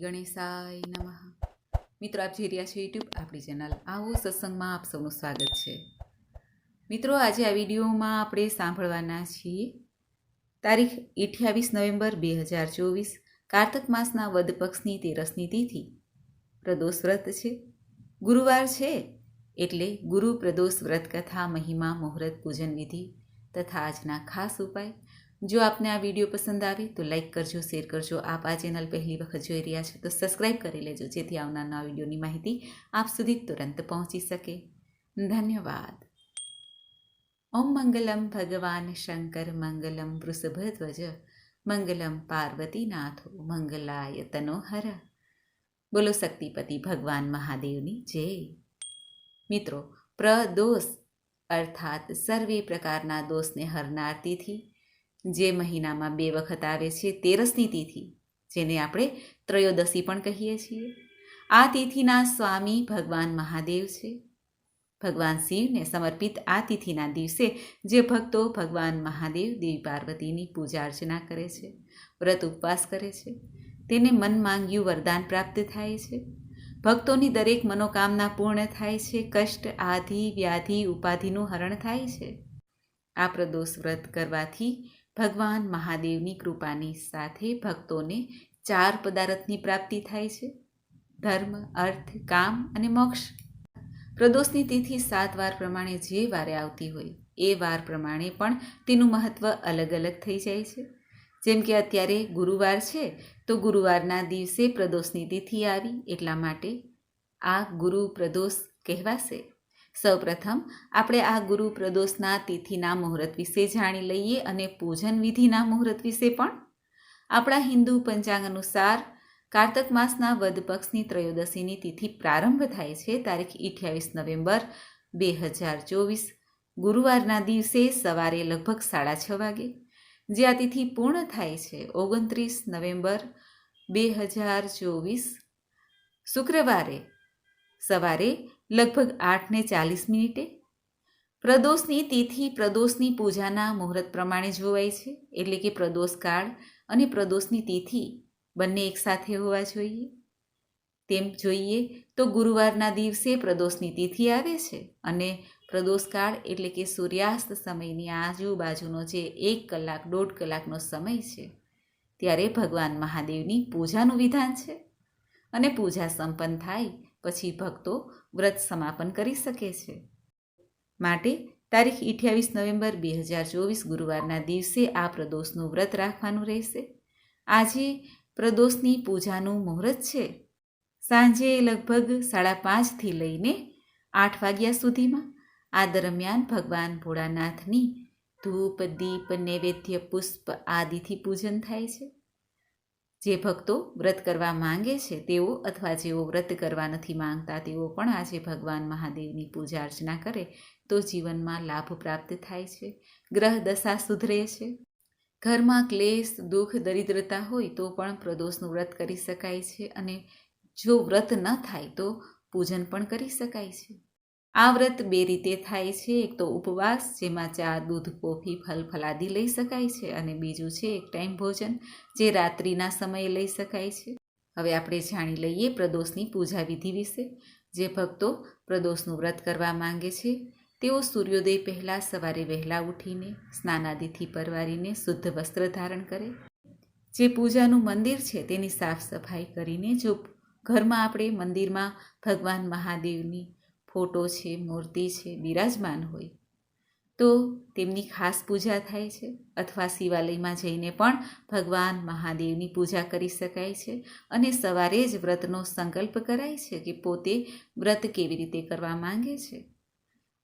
ગણેશાય નમઃ. મિત્રો, આપ જોઈ રહ્યા છો યુટ્યુબ આપણી ચેનલ આવો સત્સંગમાં આપ સૌનું સ્વાગત છે. મિત્રો, આજે આ વિડીયોમાં આપણે સાંભળવાના છીએ તારીખ અઠ્યાવીસ નવેમ્બર બે હજાર ચોવીસ, કારતક માસના વદ પક્ષની તેરસની તિથિ. પ્રદોષ વ્રત છે. ગુરુવાર છે એટલે ગુરુ પ્રદોષ વ્રત કથા, મહિમા, મુહૂર્ત, પૂજન વિધિ તથા આજના ખાસ ઉપાય જો આપને આ વીડિયો પસંદ આવે તો લાઈક કરજો, શેર કરજો. આપ આ ચેનલ પહેલી વખત જોઈ રહ્યા છો તો સબસ્ક્રાઈબ કરી લેજો, જેથી આવનારના વિડીયોની માહિતી આપ સુધી તુરંત પહોંચી શકે. ધન્યવાદ. ઓમ મંગલમ ભગવાન શંકર, મંગલમ વૃષભધ્વજ, મંગલમ પાર્વતીનાથો, મંગલાય તનોહર. બોલો શક્તિપતિ ભગવાન મહાદેવની જય. મિત્રો પ્રદોષ અર્થાત સર્વે પ્રકારના દોષને હરનાર તિથિ જે મહિનામાં બે વખત આવે છે તેરસની તિથિ, જેને આપણે ત્રયોદશી પણ કહીએ છીએ. આ તિથિના સ્વામી ભગવાન મહાદેવ છે. ભગવાન શિવને સમર્પિત આ તિથિના દિવસે જે ભક્તો ભગવાન મહાદેવ દેવી પાર્વતીની પૂજા અર્ચના કરે છે, વ્રત ઉપવાસ કરે છે, તેને મન માંગ્યું વરદાન પ્રાપ્ત થાય છે. ભક્તોની દરેક મનોકામના પૂર્ણ થાય છે, કષ્ટ, આધિ, વ્યાધિ, ઉપાધિનું હરણ થાય છે. આ પ્રદોષ વ્રત કરવાથી ભગવાન મહાદેવની કૃપાની સાથે ભક્તોને ચાર પદાર્થની પ્રાપ્તિ થાય છે. ધર્મ, અર્થ, કામ અને મોક્ષ. પ્રદોષની તિથિ સાત વાર પ્રમાણે જે વારે આવતી હોય, એ વાર પ્રમાણે પણ તેનું મહત્ત્વ અલગ અલગ થઈ જાય છે. જેમ કે અત્યારે ગુરુવાર છે, તો ગુરુવારના દિવસે પ્રદોષની તિથિ આવી, એટલા માટે આ ગુરુ પ્રદોષ કહેવાશે. સૌપ્રથમ, આપણે આ ગુરુ પ્રદોષના તિથિના મુહૂર્ત વિશે જાણી લઈએ અને પૂજન વિધિના મુહૂર્ત વિશે પણ. આપણા હિન્દુ પંચાંગ અનુસાર, કાર્તક માસના વદ પક્ષની ત્રયોદશીની તિથિ પ્રારંભ થાય છે, તારીખ અઠ્યાવીસ નવેમ્બર, બે હજાર ચોવીસ. ગુરુવારના દિવસે સવારે લગભગ સાડા છ વાગે. જે આ તિથિ પૂર્ણ થાય છે, ઓગણત્રીસ નવેમ્બર, બે હજાર ચોવીસ. શુક્રવારે સવારે લગભગ આઠને ચાલીસ મિનિટે? પ્રદોષની તિથિ પ્રદોષની પૂજાના મુહૂર્ત પ્રમાણે જોવાય છે, એટલે કે પ્રદોષ કાળ અને પ્રદોષની તિથિ બંને એકસાથે હોવા જોઈએ. તેમ જોઈએ તો ગુરુવારના દિવસે પ્રદોષની તિથિ આવે છે અને પ્રદોષકાળ એટલે કે સૂર્યાસ્ત સમયની આજુબાજુનો જે એક કલાક, દોઢ કલાકનો સમય છે, ત્યારે ભગવાન મહાદેવની પૂજાનું વિધાન છે. અને પૂજા સંપન્ન થાય પછી ભક્તો વ્રત સમાપન કરી શકે છે. માટે તારીખ અઠ્યાવીસ નવેમ્બર બે હજાર ચોવીસ ગુરુવારના દિવસે આ પ્રદોષનું વ્રત રાખવાનું રહેશે. આજે પ્રદોષની પૂજાનું મુહૂર્ત છે. સાંજે લગભગ સાડા પાંચથી લઈને આઠ વાગ્યા સુધીમાં આ દરમિયાન ભગવાન ભોળાનાથની ધૂપ, દીપ, નૈવેદ્ય, પુષ્પ આદિથી પૂજન થાય છે. જે ભક્તો વ્રત કરવા માંગે છે, તેઓ અથવા જેઓ વ્રત કરવા નથી માંગતા, તેઓ પણ આજે ભગવાન મહાદેવની પૂજા અર્ચના કરે, તો જીવનમાં લાભ પ્રાપ્ત થાય છે. ગ્રહ દશા સુધરે છે. ઘરમાં ક્લેશ, દુઃખ, દરિદ્રતા હોય તો પણ પ્રદોષનું વ્રત કરી શકાય છે અને જો વ્રત ન થાય તો પૂજન પણ કરી શકાય છે. આ વ્રત બે રીતે થાય છે. એક તો ઉપવાસ, જેમાં ચા દૂધ, કોફી, ફલ, ફલાદી લઈ શકાય છે અને બીજું છે એક ટાઈમ ભોજન, જે રાત્રિના સમયે લઈ શકાય છે. હવે આપણે જાણી લઈએ પ્રદોષની પૂજા વિધિ વિશે. જે ભક્તો પ્રદોષનું વ્રત કરવા માંગે છે, તેઓ સૂર્યોદય પહેલાં સવારે વહેલા ઉઠીને સ્નાનાદિથી પરવારીને શુદ્ધ વસ્ત્ર ધારણ કરે. જે પૂજાનું મંદિર છે, તેની સાફ સફાઈ કરીને જો ઘરમાં આપણે મંદિરમાં ભગવાન મહાદેવની ફોટો છે, મૂર્તિ છે, બિરાજમાન હોય. તો તેમની ખાસ પૂજા થાય છે અથવા શિવાલયમાં જઈને પણ ભગવાન મહાદેવની પૂજા કરી શકાય છે અને સવારે જ વ્રતનો સંકલ્પ કરાય છે કે પોતે વ્રત કેવી રીતે કરવા માંગે છે.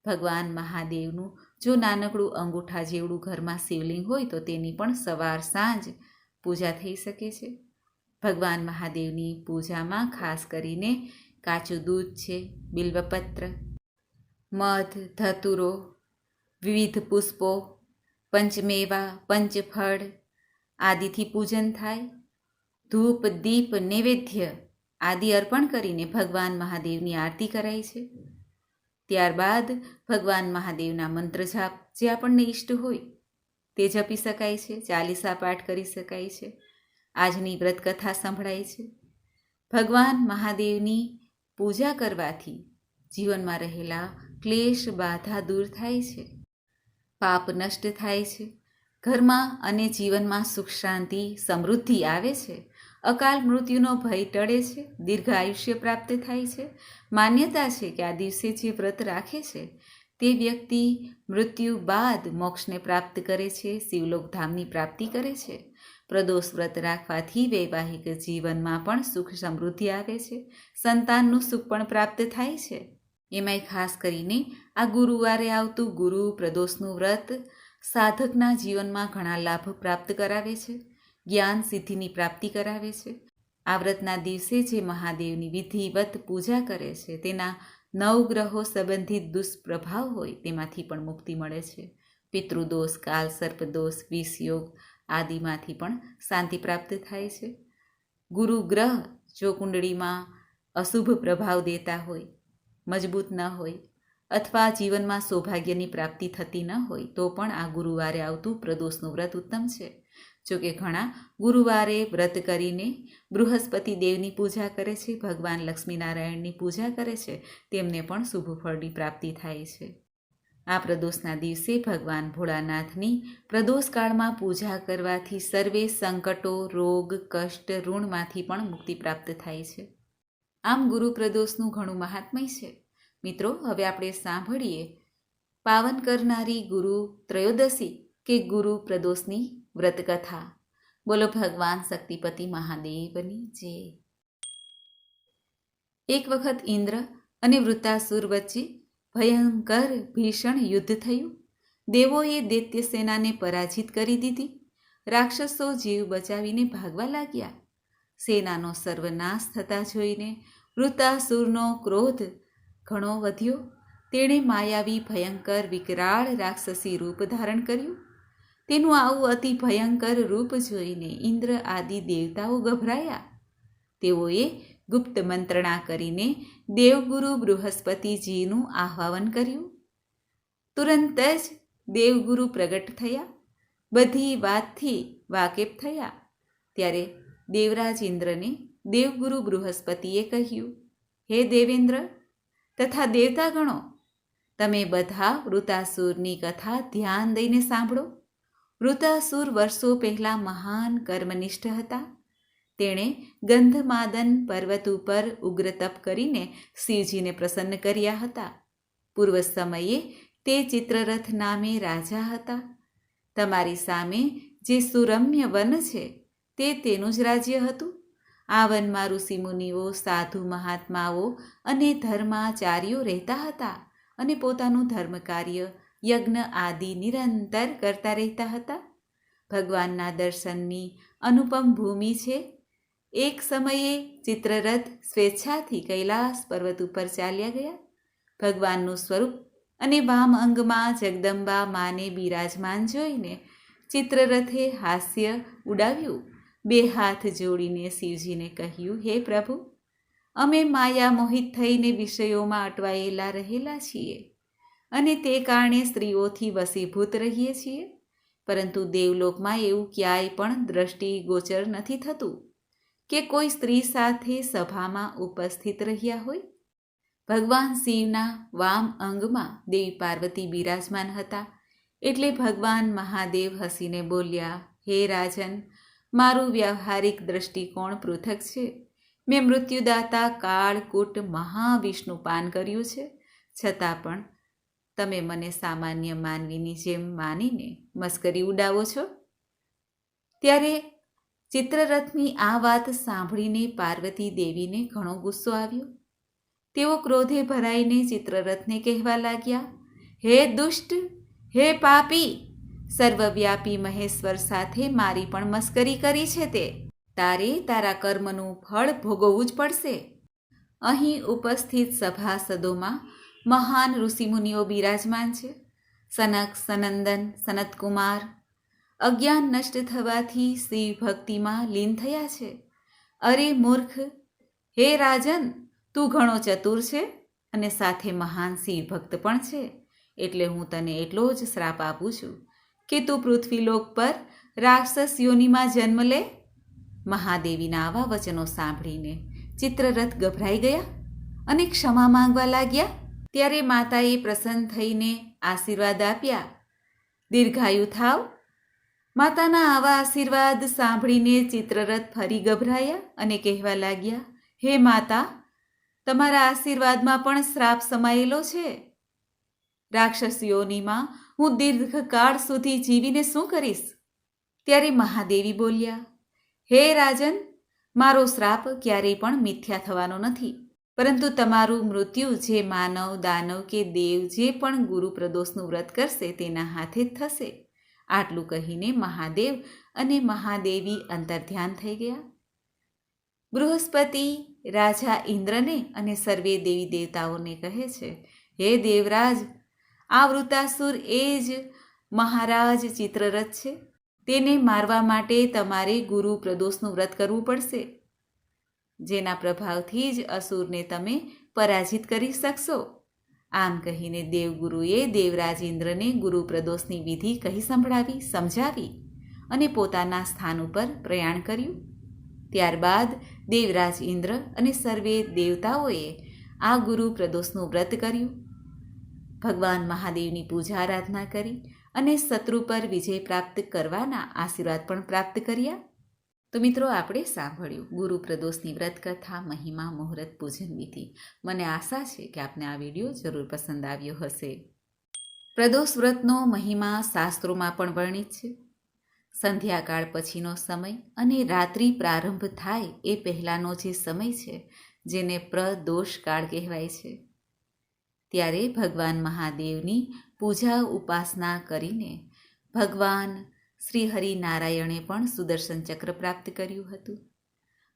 ભગવાન મહાદેવનું જો નાનકડું અંગૂઠા જેવડું ઘરમાં શિવલિંગ હોય તો તેની પણ સવાર સાંજ પૂજા થઈ શકે છે. ભગવાન મહાદેવની પૂજામાં ખાસ કરીને કાચું દૂધ છે, બિલ્વપત્ર, મધ, ધતુરો, વિવિધ પુષ્પો, પંચમેવા, પંચફળ આદિથી પૂજન થાય. ધૂપ, દીપ, નૈવેદ્ય આદિ અર્પણ કરીને ભગવાન મહાદેવની આરતી કરાય છે. ત્યારબાદ ભગવાન મહાદેવના મંત્ર જાપ જે આપણને ઈષ્ટ હોય તે જપી શકાય છે, ચાલીસા પાઠ કરી શકાય છે, આજની વ્રતકથા સંભળાય છે. ભગવાન મહાદેવની પૂજા કરવાથી જીવનમાં રહેલા ક્લેશ બાધા દૂર થાય છે. પાપ નષ્ટ થાય છે. ઘરમાં અને જીવનમાં સુખ, શાંતિ, સમૃદ્ધિ આવે છે. અકાલ મૃત્યુનો ભય ટળે છે. દીર્ઘ આયુષ્ય પ્રાપ્ત થાય છે. માન્યતા છે કે આ દિવસે જે વ્રત રાખે છે તે વ્યક્તિ મૃત્યુ બાદ મોક્ષને પ્રાપ્ત કરે છે, શિવલોક ધામની પ્રાપ્તિ કરે છે. પ્રદોષ વ્રત રાખવાથી વૈવાહિક જીવનમાં પણ સુખ સમૃદ્ધિ આવે છે. સંતાનનું સુખ પણ પ્રાપ્ત થાય છે. એમાંય ખાસ કરીને આ ગુરુવારે આવતું ગુરુ પ્રદોષનું વ્રત સાધકના જીવનમાં ઘણા લાભ પ્રાપ્ત કરાવે છે. જ્ઞાન સિદ્ધિની પ્રાપ્તિ કરાવે છે. આ વ્રતના દિવસે જે મહાદેવની વિધિવત પૂજા કરે છે, તેના નવ ગ્રહો સંબંધિત દુષ્પ્રભાવ હોય તેમાંથી પણ મુક્તિ મળે છે. પિતૃદોષ, કાલ સર્પદોષ, વિષયોગ આદિમાંથી પણ શાંતિ પ્રાપ્ત થાય છે. ગુરુ ગ્રહ જો કુંડળીમાં અશુભ પ્રભાવ દેતા હોય, મજબૂત ન હોય અથવા જીવનમાં સૌભાગ્યની પ્રાપ્તિ થતી ન હોય તો પણ આ ગુરુવારે આવતું પ્રદોષનું વ્રત ઉત્તમ છે. જોકે ઘણા ગુરુવારે વ્રત કરીને બૃહસ્પતિ દેવની પૂજા કરે છે, ભગવાન લક્ષ્મીનારાયણની પૂજા કરે છે, તેમને પણ શુભ ફળની પ્રાપ્તિ થાય છે. આ પ્રદોષના દિવસે ભગવાન ભોળાનાથની પ્રદોષકાળમાં પૂજા કરવાથી સર્વે સંકટો, રોગ, કષ્ટ, ઋણમાંથી પણ મુક્તિ પ્રાપ્ત થાય છે. આમ ગુરુ પ્રદોષનું ઘણું મહાત્મય છે. મિત્રો, હવે આપણે સાંભળીએ પાવન કરનારી ગુરુ ત્રયોદશી કે ગુરુ પ્રદોષની વ્રતકથા. બોલો ભગવાન શક્તિપતિ મહાદેવની જય એક વખત ઇન્દ્ર અને વૃતાસુર વચ્ચે ભયંકર ભીષણ યુદ્ધ થયું. દેવોએ દૈત્ય સેનાને પરાજિત કરી દીધી. રાક્ષસો જીવ બચાવીને ભાગવા લાગ્યા. સેનાનો સર્વનાશ થતા જોઈને વૃતાસુરનો ક્રોધ ઘણો વધ્યો. તેણે માયાવી ભયંકર વિકરાળ રાક્ષસી રૂપ ધારણ કર્યું. તેનું આવું અતિ ભયંકર રૂપ જોઈને ઇન્દ્ર આદિ દેવતાઓ ગભરાયા. તેઓએ ગુપ્ત મંત્રણા કરીને દેવગુરુ બૃહસ્પતિજીનું આહ્વાન કર્યું. તુરંત જ દેવગુરુ પ્રગટ થયા. બધી વાતથી વાકેફ થયા. ત્યારે દેવરાજ ઇન્દ્રને દેવગુરુ બૃહસ્પતિએ કહ્યું, હે દેવેન્દ્ર, તથા દેવતાગણો, તમે બધા વૃતાસુરની કથા ધ્યાન દઈને સાંભળો. વૃતાસુર વર્ષો પહેલાં મહાન કર્મનિષ્ઠ હતા. તેણે ગંધમાદન પર્વત ઉપર ઉગ્ર તપ કરીને શિવજીને પ્રસન્ન કર્યા હતા. પૂર્વ સમયે તે ચિત્રરથ નામે રાજા હતા. તમારી સામે જે સુરમ્ય વન છે તે તેનું જ રાજ્ય હતું. આ વનમાં ઋષિમુનિઓ, સાધુ મહાત્માઓ અને ધર્માચાર્યો રહેતા હતા અને પોતાનું ધર્મ કાર્ય યજ્ઞ આદિ નિરંતર કરતા રહેતા હતા. ભગવાનના દર્શનની અનુપમ ભૂમિ છે. એક સમયે ચિત્રરથ સ્વેચ્છાથી કૈલાસ પર્વત ઉપર ચાલ્યા ગયા. ભગવાનનું સ્વરૂપ અને વામ અંગમાં જગદંબા માને બિરાજમાન જોઈને ચિત્રરથે હાસ્ય ઉડાવ્યું. બે હાથ જોડીને શિવજીને કહ્યું, હે પ્રભુ, અમે માયા મોહિત થઈને વિષયોમાં અટવાયેલા રહેલા છીએ. અને તે કારણે સ્ત્રીઓથી વસીભૂત રહીએ છીએ. પરંતુ દેવલોકમાં એવું ક્યાંય પણ દ્રષ્ટિગોચર નથી થતું કે કોઈ સ્ત્રી સાથે સભામાં ઉપસ્થિત રહ્યા હોય. ભગવાન શિવના વામ અંગમાં દેવી પાર્વતી બિરાજમાન હતા એટલે ભગવાન મહાદેવ હસીને બોલ્યા, હે રાજન, મારું વ્યવહારિક દ્રષ્ટિકોણ પૃથક છે. મેં મૃત્યુદાતા કાળકૂટ મહાવિષ્ણુ પાન કર્યું છે. છતાં પણ તમે મને સામાન્ય માનવીની જેમ માનીને મસ્કરી ઉડાવો છો? ત્યારે ચિત્રરથની આ વાત સાંભળીને પાર્વતી દેવીને ઘણો ગુસ્સો આવ્યો. તેઓ ક્રોધે ભરાઈને ચિત્રરથને કહેવા લાગ્યા, હે દુષ્ટ, હે પાપી, સર્વવ્યાપી મહેશ્વર સાથે મારી પણ મસ્કરી કરી છે તે. તારે તારા કર્મનું ફળ ભોગવવું જ પડશે. અહીં ઉપસ્થિત સભાસદોમાં મહાન ઋષિમુનિઓ બિરાજમાન છે. સનક, સનંદન, સનતકુમાર અજ્ઞાન નષ્ટ થવાથી શિવ ભક્તિમાં લીન થયા છે. અરે મૂર્ખ, હે રાજન, તું ઘણો ચતુર છે અને સાથે મહાન શિવ ભક્ત પણ છે. એટલે હું તને એટલો જ શ્રાપ આપું છું કે તું પૃથ્વીલોક પર રાક્ષસ યોનિમાં જન્મ લે. મહાદેવીના આવા વચનો સાંભળીને ચિત્રરથ ગભરાઈ ગયા અને ક્ષમા માંગવા લાગ્યા. ત્યારે માતાએ પ્રસન્ન થઈને આશીર્વાદ આપ્યા. દીર્ઘાયુ થાવ. માતાના આવા આશીર્વાદ સાંભળીને ચિત્રરથ ફરી ગભરાયા અને કહેવા લાગ્યા, હે માતા, તમારા આશીર્વાદમાં પણ શ્રાપ સમાયેલો છે? રાક્ષસીઓનીમાં હું દીર્ઘકાળ સુધી જીવીને શું કરીશ? ત્યારે મહાદેવી બોલ્યા, હે રાજન, મારો શ્રાપ ક્યારેય પણ મિથ્યા થવાનો નથી. પરંતુ તમારું મૃત્યુ જે માનવ, દાનવ કે દેવ જે પણ ગુરુ પ્રદોષનું વ્રત કરશે તેના હાથે જ થશે. આટલું કહીને મહાદેવ અને મહાદેવી અંતર્ધ્યાન થઈ ગયા. બૃહસ્પતિ રાજા ઇન્દ્રને અને સર્વે દેવી દેવતાઓને કહે છે, હે દેવરાજ, આ વૃતાસુર એ જ મહારાજ ચિત્રરથ છે. તેને મારવા માટે તમારે ગુરુ પ્રદોષનું વ્રત કરવું પડશે. જેના પ્રભાવથી જ અસુરને તમે પરાજિત કરી શકશો. આમ કહીને દેવગુરુએ દેવરાજ ઇન્દ્રને ગુરુ પ્રદોષની વિધિ કહી સંભળાવી, સમજાવી અને પોતાના સ્થાન ઉપર પ્રયાણ કર્યું. ત્યારબાદ દેવરાજ ઇન્દ્ર અને સર્વે દેવતાઓએ આ ગુરુ પ્રદોષનું વ્રત કર્યું. ભગવાન મહાદેવની પૂજા આરાધના કરી અને શત્રુ પર વિજય પ્રાપ્ત કરવાના આશીર્વાદ પણ પ્રાપ્ત કર્યા. તો મિત્રો, આપણે સાંભળ્યું ગુરુ પ્રદોષની વ્રત કથા મહિમા, મુહૂર્ત, પૂજન વિધિ. મને આશા છે કે આપને આ વીડિયો જરૂર પસંદ આવ્યો હશે. પ્રદોષ વ્રતનો મહિમા શાસ્ત્રોમાં પણ વર્ણિત છે. સંધ્યાકાળ પછીનો સમય અને રાત્રિ પ્રારંભ થાય એ પહેલાંનો જે સમય છે, જેને પ્રદોષકાળ કહેવાય છે. ત્યારે ભગવાન મહાદેવની પૂજા ઉપાસના કરીને ભગવાન શ્રી હરિનારાયણે પણ સુદર્શન ચક્ર પ્રાપ્ત કર્યું હતું.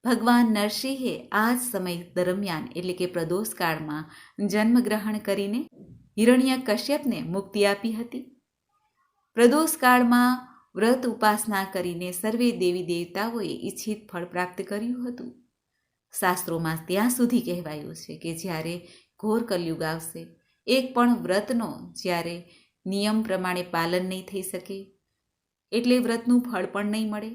ભગવાન નરસિંહે આ જ સમય દરમિયાન એટલે કે પ્રદોષ કાળમાં જન્મગ્રહણ કરીને હિરણ્ય કશ્યપને મુક્તિ આપી હતી. પ્રદોષ કાળમાં વ્રત ઉપાસના કરીને સર્વે દેવી દેવતાઓએ ઈચ્છિત ફળ પ્રાપ્ત કર્યું હતું. શાસ્ત્રોમાં ત્યાં સુધી કહેવાયું છે કે જ્યારે ઘોર કલયુગ આવશે, એક પણ વ્રતનો જ્યારે નિયમ પ્રમાણે પાલન નહીં થઈ શકે એટલે વ્રતનું ફળ પણ નહીં મળે.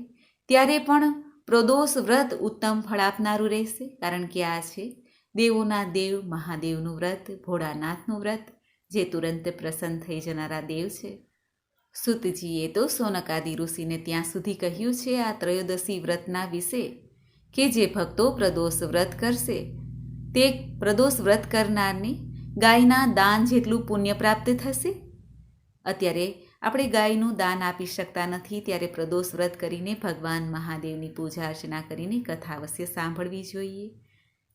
ત્યારે પણ પ્રદોષ વ્રત ઉત્તમ ફળ આપનારું રહેશે, કારણ કે આ છે દેવોના દેવ, મહાદેવનું વ્રત, ભોળાનાથનું વ્રત, જે તુરંત પ્રસન્ન થઈ જનારા દેવ છે. સુતજીએ તો સોનકાદી ઋષિને ત્યાં સુધી કહ્યું છે, આ ત્રયોદશી વ્રતના વિશે કે જે ભક્તો પ્રદોષ વ્રત કરશે, તે પ્રદોષ વ્રત કરનારને ગાયના દાન જેટલું પુણ્ય પ્રાપ્ત થશે? અત્યારે આપણે ગાયનું દાન આપી શકતા નથી ત્યારે પ્રદોષ વ્રત કરીને ભગવાન મહાદેવની પૂજા અર્ચના કરીને કથા અવશ્ય સાંભળવી જોઈએ.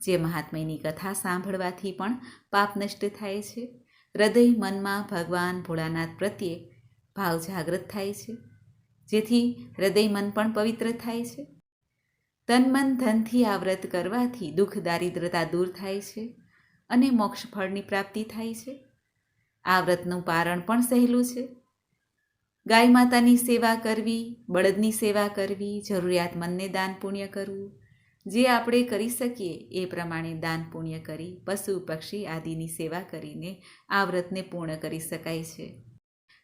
જે મહાત્મયની કથા સાંભળવાથી પણ પાપ નષ્ટ થાય છે. હૃદય મનમાં ભગવાન ભોળાનાથ પ્રત્યે ભાવ જાગૃત થાય છે. જેથી હૃદય મન પણ પવિત્ર થાય છે. તન મન ધનથી આ વ્રત કરવાથી દુઃખ દારિદ્રતા દૂર થાય છે અને મોક્ષ ફળની પ્રાપ્તિ થાય છે. આ વ્રતનું પારણ પણ સહેલું છે. ગાય માતાની સેવા કરવી, બળદની સેવા કરવી, જરૂરિયાતમંદને દાન પુણ્ય કરવું. જે આપણે કરી શકીએ એ પ્રમાણે દાન પુણ્ય કરી પશુ પક્ષી આદિની સેવા કરીને આ વ્રતને પૂર્ણ કરી શકાય છે.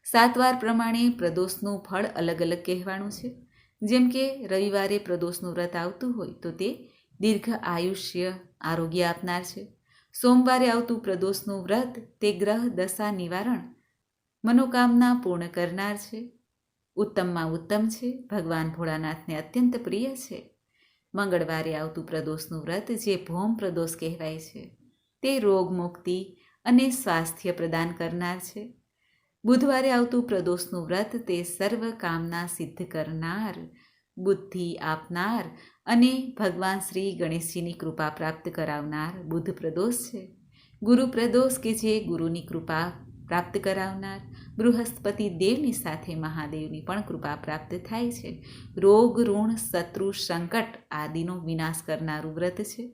સાતવાર પ્રમાણે પ્રદોષનું ફળ અલગ અલગ કહેવાનું છે. જેમ કે રવિવારે પ્રદોષનું વ્રત આવતું હોય તો તે દીર્ઘ આયુષ્ય આરોગ્ય આપનાર છે. સોમવારે આવતું પ્રદોષનું વ્રત તે ગ્રહ દશા નિવારણ મનોકામના પૂર્ણ કરનાર છે. ઉત્તમમાં ઉત્તમ છે. ભગવાન ભોળાનાથને અત્યંત પ્રિય છે. મંગળવારે આવતું પ્રદોષનું વ્રત જે ભૌમ પ્રદોષ કહેવાય છે, તે રોગ મુક્તિ અને સ્વાસ્થ્ય પ્રદાન કરનાર છે. બુધવારે આવતું પ્રદોષનું વ્રત તે સર્વ કામના સિદ્ધ કરનાર, બુદ્ધિ આપનાર અને ભગવાન શ્રી ગણેશજીની કૃપા પ્રાપ્ત કરાવનાર બુદ્ધ પ્રદોષ છે. ગુરુ પ્રદોષ કે જે ગુરુની કૃપા પ્રાપ્ત કરાવનાર. બૃહસ્પતિ દેવની સાથે મહાદેવની પણ કૃપા પ્રાપ્ત થાય છે. રોગ, ઋણ, શત્રુ, સંકટ આદિનો વિનાશ કરનારું વ્રત છે.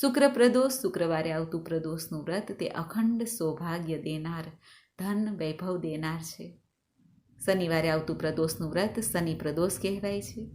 શુક્ર પ્રદોષ શુક્રવારે આવતું પ્રદોષનું વ્રત તે અખંડ સૌભાગ્ય દેનાર, ધન વૈભવ દેનાર છે. શનિવારે આવતું પ્રદોષનું વ્રત શનિ પ્રદોષ કહેવાય છે.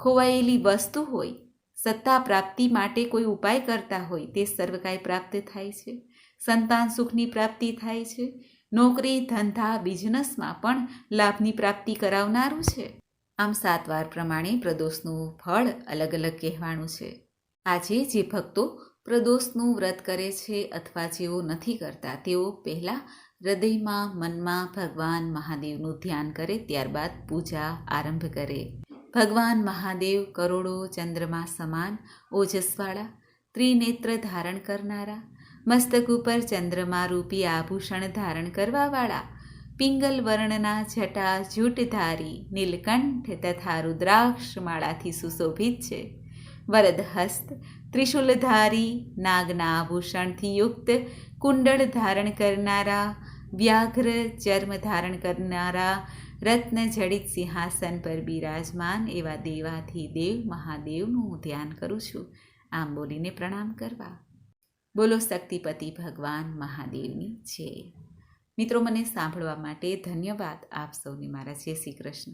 ખોવાયેલી વસ્તુ હોય, સત્તા પ્રાપ્તિ માટે કોઈ ઉપાય કરતા હોય તે સર્વકાય પ્રાપ્ત થાય છે. સંતાન સુખની પ્રાપ્તિ થાય છે. નોકરી, ધંધા, બિઝનેસમાં પણ લાભની પ્રાપ્તિ કરાવનારું છે. આમ સાત વાર પ્રમાણે પ્રદોષનું ફળ અલગ અલગ કહેવાનું છે. આજે જે ભક્તો પ્રદોષનું વ્રત કરે છે અથવા જેઓ નથી કરતા, તેઓ પહેલાં હૃદયમાં, મનમાં ભગવાન મહાદેવનું ધ્યાન કરે, ત્યારબાદ પૂજા આરંભ કરે. ભગવાન મહાદેવ કરોડો ચંદ્રમા સમાન ઓજસવાળા, ત્રિનેત્ર ધારણ કરનારા મસ્તક ઉપર ચંદ્રમા રૂપી આભૂષણ ધારણ કરવાવાળા, પિંગલ વર્ણના જટા જૂટધારી, નીલકંઠ તથા રુદ્રાક્ષ માળાથી સુશોભિત છે. વરદહસ્ત, ત્રિશુલધારી, નાગના આભૂષણથી યુક્ત, કુંડળ ધારણ કરનારા, વ્યાઘ્ર ચર્મ ધારણ કરનારા, રત્ન જડિત સિંહાસન પર બિરાજમાન એવા દેવાથી દેવ મહાદેવનું હું ધ્યાન કરું છું. આમ બોલીને પ્રણામ કરવા. બોલો શક્તિપતિ ભગવાન મહાદેવની છે મિત્રો, મને સાંભળવા માટે ધન્યવાદ આપ સૌને મારા જય શ્રી કૃષ્ણ.